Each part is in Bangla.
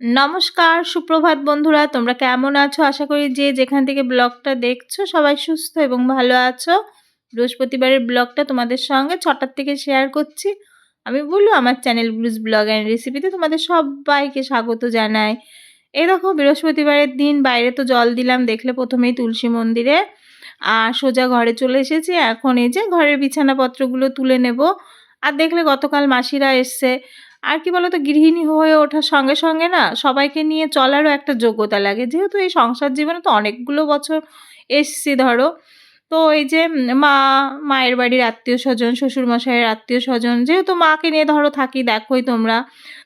নমস্কার, সুপ্রভাত বন্ধুরা, তোমরা কেমন আছো? আশা করি যে যেখান থেকে ব্লগটা দেখছ, সবাই সুস্থ এবং ভালো আছো। বৃহস্পতিবারের ব্লগটা তোমাদের সঙ্গে ছটার থেকে শেয়ার করছি। আমি বলব আমার চ্যানেল ব্লুজ ব্লগ অ্যান্ড রেসিপিতে তোমাদের সবাইকে স্বাগত জানাই। এই দেখো, বৃহস্পতিবারের দিন, বাইরে তো জল দিলাম, দেখলে প্রথমেই তুলসী মন্দিরে। আর সোজা ঘরে চলে এসেছি, এখন এই যে ঘরের বিছানাপত্রগুলো তুলে নেব। আর দেখলে গতকাল মাসিরা এসছে। আর কি বলতো, গৃহিণী হয়ে ওঠার সঙ্গে সঙ্গে না সবাইকে নিয়ে চলারও একটা যোগ্যতা লাগে। যেহেতু এই সংসার জীবনে তো অনেকগুলো বছর এসছি ধরো তো এই যে মা, মায়ের বাড়ির আত্মীয় স্বজন, শ্বশুরমশাইয়ের আত্মীয় স্বজন, যেহেতু মাকে নিয়ে ধরো থাকি, দেখোই তোমরা,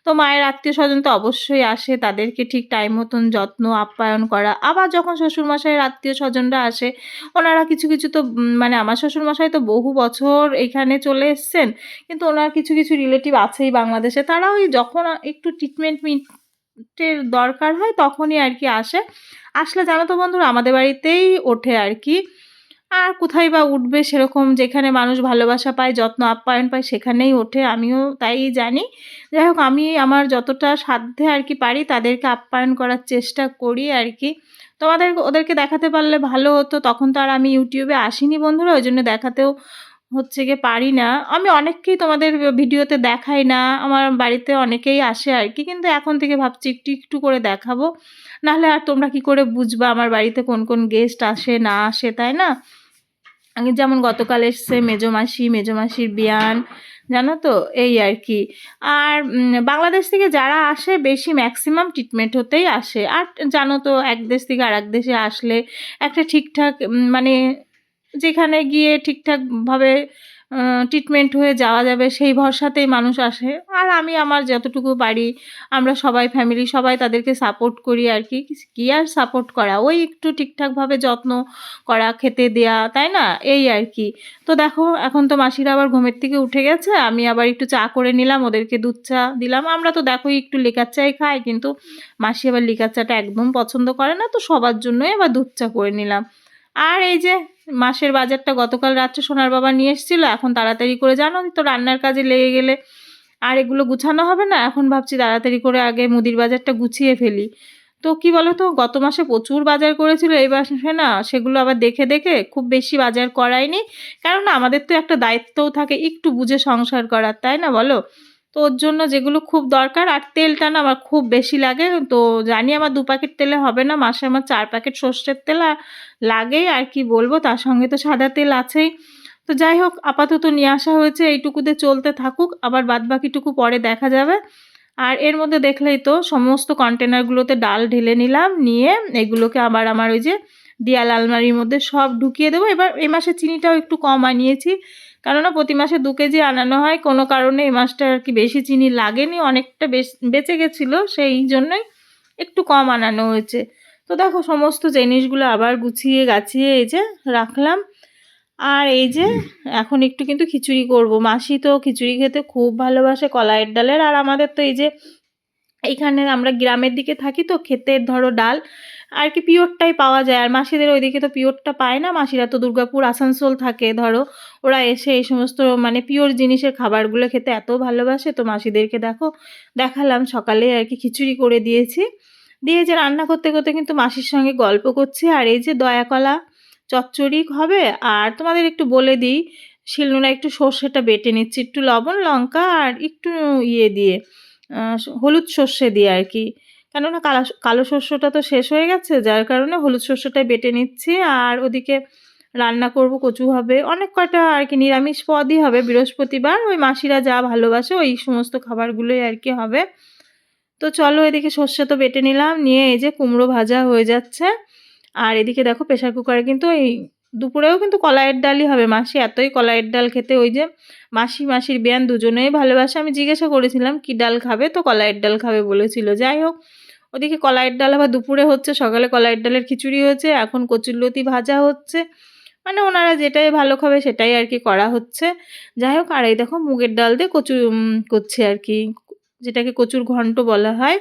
তো মায়ের আত্মীয় স্বজন তো অবশ্যই আসে, তাদেরকে ঠিক টাইম মতন যত্ন, আপ্যায়ন করা। আবার যখন শ্বশুরমশাইয়ের আত্মীয় স্বজনরা আসে, ওনারা কিছু কিছু তো মানে আমার শ্বশুরমশাই তো বহু বছর এখানে চলে এসছেন, কিন্তু ওনার কিছু কিছু রিলেটিভ আছেই বাংলাদেশে। তারা ওই যখন একটু ট্রিটমেন্ট মিটের দরকার হয়, তখনই আর কি আসে। আসলে জানো তো বন্ধুরা, আমাদের বাড়িতেই ওঠে আর কি। আর কোথায় বা উঠবে সেরকম যেখানে মানুষ ভালোবাসা পায়, যত্ন আপ্যায়ন পায় সেখানেই ওঠে, আমিও তাই জানি। যাই হোক, আমি আমার যতটা সাধ্যে আর কি পারি তাদেরকে আপ্যায়ন করার চেষ্টা করি আর কি। তোমাদের, ওদেরকে দেখাতে পারলে ভালো হতো, তখন তো আর আমি ইউটিউবে আসিনি বন্ধুরা, ওই জন্য দেখাতেও হচ্ছে গিয়ে পারি না। আমি অনেককেই তোমাদের ভিডিওতে দেখাই না, আমার বাড়িতে অনেকেই আসে আর কি, কিন্তু এখন থেকে ভাবছি একটু একটু করে দেখাবো। নাহলে আর তোমরা কি করে বুঝবা আমার বাড়িতে কোন কোন গেস্ট আসে, না আসে, তাই না? আগে যেমন গতকাল এসছে মেজমাসি মেজমাসির মেজো মাসির বিয়ান, জানো তো? এই আর কি। আর বাংলাদেশ থেকে যারা আসে, বেশি ম্যাক্সিমাম ট্রিটমেন্ট হতেই আসে। আর জানো তো, এক দেশ থেকে আর এক দেশে আসলে একটা ঠিকঠাক মানে যেখানে গিয়ে ঠিকঠাকভাবে ট্রিটমেন্ট হয়ে যাওয়া যাবে, সেই ভরসাতেই মানুষ আসে। আর আমি আমার যতটুকু পারি, আমরা সবাই ফ্যামিলি সবাই তাদেরকে সাপোর্ট করি আর কি। কী আর সাপোর্ট করা? ওই একটু ঠিকঠাকভাবে যত্ন করা, খেতে দেয়া, তাই না? এই আর কি। তো দেখো, এখন তো মাসিরা আবার ঘুমের থেকে উঠে গেছে, আমি আবার একটু চা করে নিলাম, ওদেরকে দুধ চা দিলাম। আমরা তো দেখো একটু লিকার চাই খাই, কিন্তু মাসি আবার লিকার চাটা একদম পছন্দ করে না, তো সবার জন্যই আবার দুধ চা করে নিলাম। আর এই যে মাসের বাজারটা গতকাল রাত্রে সোনার বাবা নিয়ে এসেছিল, এখন তাড়াতাড়ি করে জানো তো রান্নার কাজে লেগে গেলে আর এগুলো গুছানো হবে না? এখন ভাবছি তাড়াতাড়ি করে আগে মুদির বাজারটা গুছিয়ে ফেলি। তো কি তো গত মাসে প্রচুর বাজার করেছিল, এই মাসে না সেগুলো আবার দেখে দেখে খুব বেশি বাজার করায়নি। কারণ আমাদের তো একটা দায়িত্বও থাকে একটু বুঝে সংসার করার, তাই না বলো? তো ওর জন্য যেগুলো খুব দরকার আর তেলটা না আমার খুব বেশি লাগে। তো জানি আমার দু প্যাকেট তেলে হবে না, মাসে আমার চার প্যাকেট সর্ষের তেল লাগেই আর কি বলব, তার সঙ্গে তো সাদা তেল আছেই। তো যাই হোক, আপাতত নিয়ে আসা হয়েছে, এইটুকুতে চলতে থাকুক, আবার বাদ বাকিটুকু পরে দেখা যাবে। আর এর মধ্যে দেখলেই তো সমস্ত কন্টেনারগুলোতে ডাল ঢেলে নিলাম, নিয়ে এগুলোকে আবার আমার ওই যে দিয়াল আলমারির মধ্যে সব ঢুকিয়ে দেবো। এবার এই মাসে চিনিটাও একটু কম আনিয়েছি কেননা প্রতি মাসে দু কেজি আনানো হয়, কোনো কারণে এই মাসটা আর কি বেশি চিনি লাগেনি, অনেকটা বেঁচে গেছিল, সেই জন্যই একটু কম আনানো হয়েছে। তো দেখো, সমস্ত জিনিসগুলো আবার গুছিয়ে গাছিয়ে এই যে রাখলাম। আর এই যে এখন একটু কিন্তু খিচুড়ি করব। মাসি তো খিচুড়ি খেতে খুব ভালোবাসে কলাইয়ের ডালের, আর আমাদের তো এই যে এইখানে আমরা গ্রামের দিকে থাকি তো ক্ষেতের ধরো ডাল, আর কি পিওরটাই পাওয়া যায়। আর মাসিদের ওইদিকে তো পিওরটা পায় না, মাসিরা তো দুর্গাপুর, আসানসোল থাকে, ধরো। ওরা এসে এই সমস্ত মানে পিওর জিনিসের খাবারগুলো খেতে এত ভালোবাসে, তো মাসিদেরকে দেখো, দেখালাম। সকালে আর কি খিচুড়ি করে দিয়েছি। দিয়ে যে রান্না করতে করতে কিন্তু মাসির সঙ্গে গল্প করছি। আর এই যে দয়াকলা চচ্চড়ি হবে, আর তোমাদের একটু বলে দিই শিলনোড়া একটু সর্ষেটা বেটে নিচ্ছি, একটু লবণ, লঙ্কা, আর একটু ইয়ে দিয়ে। হলুদ সর্ষে দিয়ে আর কি। কেননা কালো কালো শস্যটা তো শেষ হয়ে গেছে, যার কারণে হলুদ শস্যটাই বেটে নিচ্ছি আর ওদিকে রান্না করব কচু হবে। অনেক কটা আর কি, নিরামিষ পদই হবে বৃহস্পতিবার, ওই মাসিরা যা ভালোবাসে ওই সমস্ত খাবারগুলোই আর কি হবে। তো চলো এদিকে সর্ষে তো বেটে নিলাম, নিয়ে এই যে কুমড়ো ভাজা হয়ে যাচ্ছে। আর এদিকে দেখো প্রেশার কুকারে কিন্তু ওই দুপুরেও কিন্তু কলাইয়ের ডালই হবে। মাসি এতই কলাইয়ের ডাল খেতে ওই যে মাসি, মাসির বিয়ান দুজনেই ভালোবাসে। আমি জিজ্ঞাসা করেছিলাম, কি ডাল খাবে? তো কলাইয়ের ডাল খাবে বলেছিল। যাই হোক, ওদিকে কলাইয়ের ডাল আবার দুপুরে হচ্ছে। সকালে কলাইয়ের ডালের খিচুড়ি হচ্ছে এখন কচুরলতি ভাজা হচ্ছে। মানে ওনারা যেটাই ভালো খাবে সেটাই আর কি করা হচ্ছে। যাই হোক, আর এই দেখো মুগের ডাল দিয়ে কচু করছে আর কি। যেটাকে কচুর ঘন্ট বলা হয়।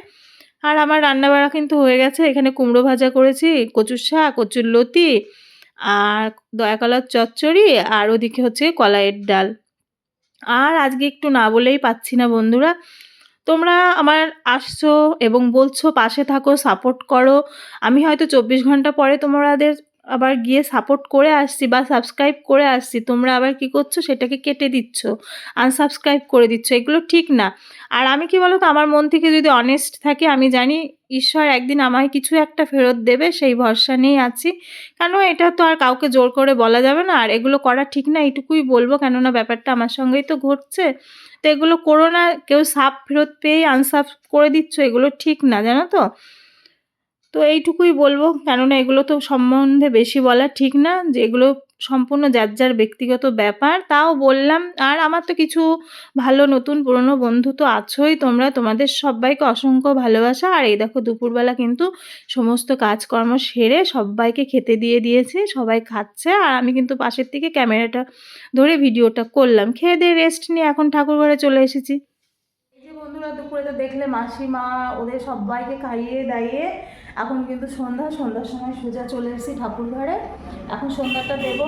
আর আমার রান্নাবাড়া কিন্তু হয়ে গেছে। এখানে কুমড়ো ভাজা করেছি, কচুর শাক, কচুর লতি আর দয়াকলার চচ্চড়ি আর ওদিকে হচ্ছে কলাইয়ের ডাল। আর আজকে একটু না বলেই পাচ্ছি না বন্ধুরা। তোমরা আমার আসছো এবং বলছো পাশে থাকো সাপোর্ট করো। আমি হয়তো চব্বিশ ঘণ্টা পরে তোমাদের আবার গিয়ে সাপোর্ট করে আসছি বা সাবস্ক্রাইব করে আসছি। তোমরা আবার কি করছ? সেটাকে কেটে দিচ্ছ। আনসাবস্ক্রাইব করে দিচ্ছ। এগুলো ঠিক না। আর আমি কি বলো তো আমার মন থেকে যদি অনেস্ট থাকে, আমি জানি ঈশ্বর একদিন আমায় কিছু একটা ফেরত দেবে, সেই ভরসা নিয়েই আছি। কেন এটা তো আর কাউকে জোর করে বলা যাবে না, আর এগুলো করা ঠিক না, এইটুকুই বলব। কেননা ব্যাপারটা আমার সঙ্গেই তো ঘটছে। তো এগুলো করো না, কেউ সাপ ফেরত পেয়েই আনসাপ করে দিচ্ছ, এগুলো ঠিক না, জানো তো? তো এইটুকুই বলব। কেননা এগুলো তো সম্বন্ধে বেশি বলা ঠিক না, যে এগুলো সম্পূর্ণ যার যার ব্যক্তিগত ব্যাপার, তাও বললাম, আর আমার তো কিছু ভালো নতুন পুরনো বন্ধু তো আছোই তোমরা, তোমাদের সবাইকে অসংখ্য ভালোবাসা। আর এই দেখো দুপুরবেলা কিন্তু সমস্ত কাজকর্ম সেরে সবাইকে খেতে দিয়ে দিয়েছি, সবাই খাচ্ছে। আর আমি কিন্তু পাশের থেকে ক্যামেরাটা ধরে ভিডিওটা করলাম। খেয়ে দিয়ে রেস্ট নিয়ে এখন ঠাকুর ঘরে চলে এসেছি। বন্ধুরা, দুপুরে তো দেখলে মাসিমা, ওদের সবাইকে খাইয়ে দাইয়ে এখন কিন্তু সন্ধ্যা, সন্ধ্যার সময় সোজা চলে এসেছি ঠাকুর ঘরে এখন সন্ধ্যাটা দেবো।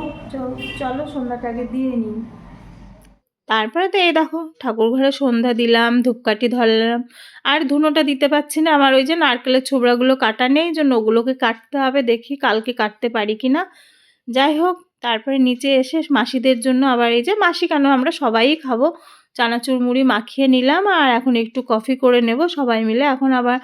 চলো সন্ধ্যাটাকে দিয়ে নিই। তারপরে তো এই দেখো ঠাকুর ঘরে সন্ধ্যা দিলাম, ধূপকাঠি ধরলাম। আর ধুনোটা দিতে পারছি না। আমার ওই যে নারকেলের ছোবড়াগুলো কাটা নেই জন্য ওগুলোকে কাটতে হবে। দেখি কালকে কাটতে পারি কি না যাই হোক, তারপরে নিচে এসে মাসিদের জন্য আবার এই যে, মাসি কেন আমরা সবাই খাব? চানাচুর মুড়ি মাখিয়ে নিলাম আর এখন একটু কফি করে নেব। সবাই মিলে এখন আবার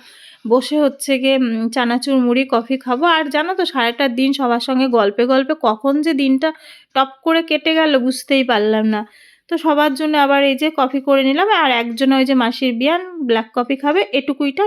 বসে হচ্ছে গিয়ে চানাচুর, মুড়ি, কফি খাব। আর জানো তো, সারাটা দিন সবার সঙ্গে গল্পে গল্পে কখন যে দিনটা টপ করে কেটে গেল বুঝতেই পারলাম না। তো সবার জন্য আবার এই যে কফি করে নিলাম, আর একজন ওই যে মাসির বিয়ান, ব্ল্যাক কফি খাবে। এটুকুইটা